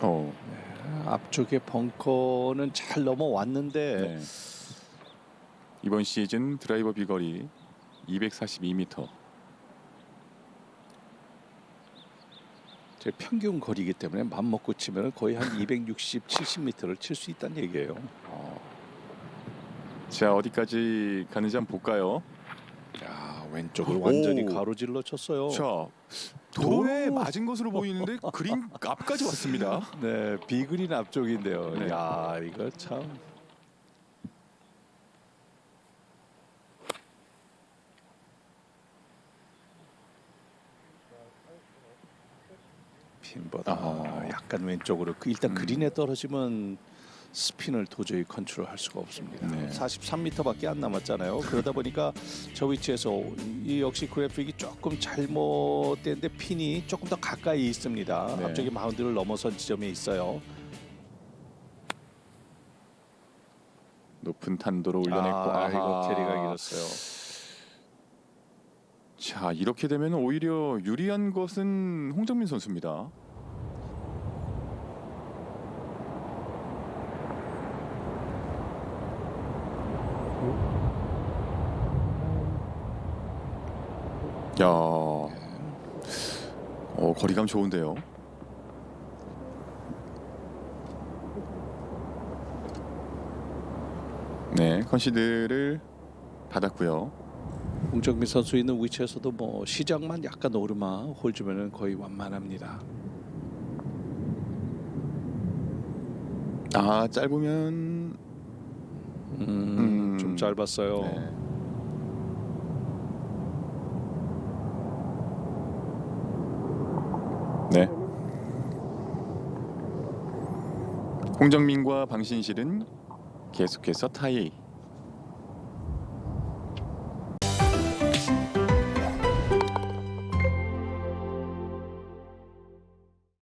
어, 앞쪽에 벙커는 잘 넘어왔는데 네. 이번 시즌 드라이버 비거리 242m. 제 평균 거리이기 때문에 맘 먹고 치면 거의 한 260, 70m를 칠 수 있다는 얘기예요. 자 어디까지 가는지 한번 볼까요? 야 왼쪽을 완전히 오. 가로질러 쳤어요. 자 도로에 오. 맞은 것으로 보이는데 그린 앞까지 왔습니다. 네 비그린 앞쪽인데요. 네. 야 이거 참. 핀보다 아하. 약간 왼쪽으로 그 일단 음. 그린에 떨어지면 스핀을 도저히 컨트롤할 수가 없습니다. 네. 43m밖에 안 남았잖아요. 그러다 보니까 저 위치에서 이 역시 그래픽이 조금 잘못된데 핀이 조금 더 가까이 있습니다. 네. 앞쪽에 마운드를 넘어선 지점에 있어요. 높은 탄도로 올려냈고 아, 이거. 캐리가 길었어요. 자 이렇게 되면 오히려 유리한 것은 홍정민 선수입니다. 야, 어 거리감 좋은데요. 네, 컨시드를 받았고요. 홍정민 선수 있는 위치에서도 뭐 시작만 약간 오르마 홀 주면은 거의 완만합니다. 아 짧으면 음, 음. 좀 짧았어요. 네. 네. 홍정민과 방신실은 계속해서 타이